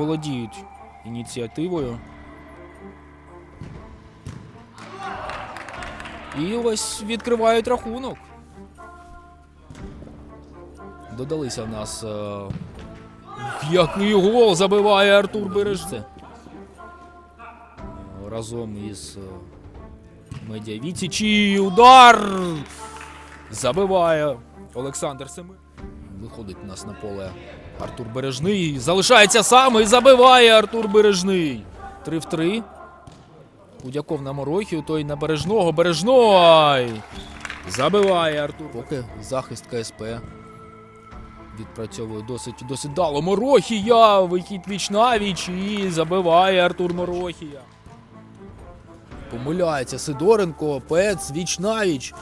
володіють ініціативою. І ось відкривають рахунок. Додалися в нас. Е... Який гол забиває Артур Бережце. Разом із е... Медіавіці. Удар! Забиває Олександр Семен. Виходить у нас на поле Артур Бережний. Залишається сам і забиває Артур Бережний. 3 в 3. Худяков на Морохію, той на Бережного. Бережной! Забиває Артур. Поки захист КСП відпрацьовує досить досить дало. Морохія! Вихід віч навіч і забиває Артур Морохія. Помиляється Сидоренко, Пец, віч навіч.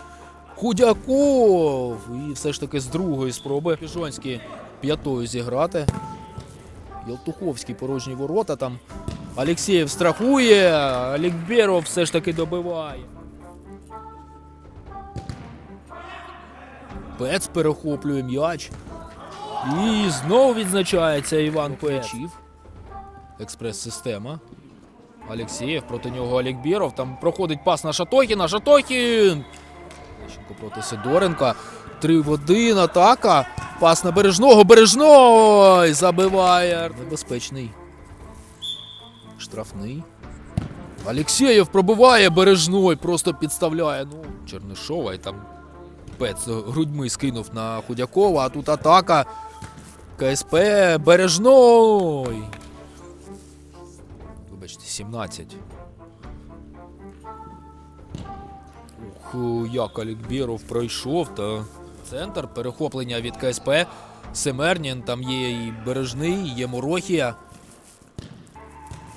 Худяков! І все ж таки з другої спроби Піжонський п'ятою зіграти. Єлтуховський порожні ворота там. Алексєєв страхує, Алікбєров все ж таки добиває. Пец перехоплює м'яч. І знову відзначається Іван Печів. Експрес-система. Алексєєв проти нього Алікбєров. Там проходить пас на Шатохіна. Шатохін! Лещенко проти Сидоренка. Три в один. Атака. Пас на бережного. Бережной! Забиває. Небезпечний. Штрафний. Алексєєв пробиває бережной, просто підставляє. Ну, Чернишова і там Пец грудьми скинув на Худякова, а тут атака. КСП Бережной. Вибачте, 17. Ух, як Алікбєров пройшов та центр перехоплення від КСП. Семернін, там є і Бережний, є Морохія.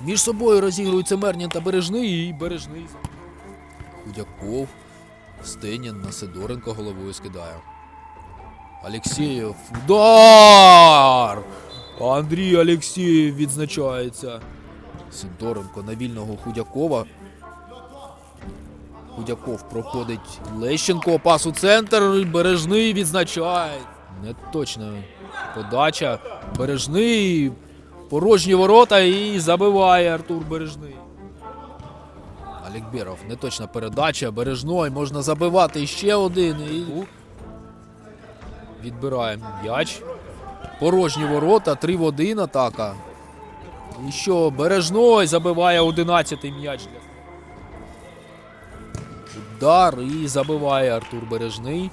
Між собою розігрують Семернін та Бережний і Бережний. Худяков. Стенін на Сидоренко головою скидає. Алексєєв. Удар! Андрій Алексєєв відзначається. Сидоренко на вільного Худякова. Худяков проходить Лещенко, пас у центр, Бережний відзначає. Неточна подача. Бережний. Порожні ворота і забиває Артур Бережний. Алікбєров, неточна передача. Бережной можна забивати ще один. І... Відбирає м'яч. Порожні ворота, 3 в 1 атака. І що, Бережной забиває 11-й м'яч. Удар і забиває Артур Бережний.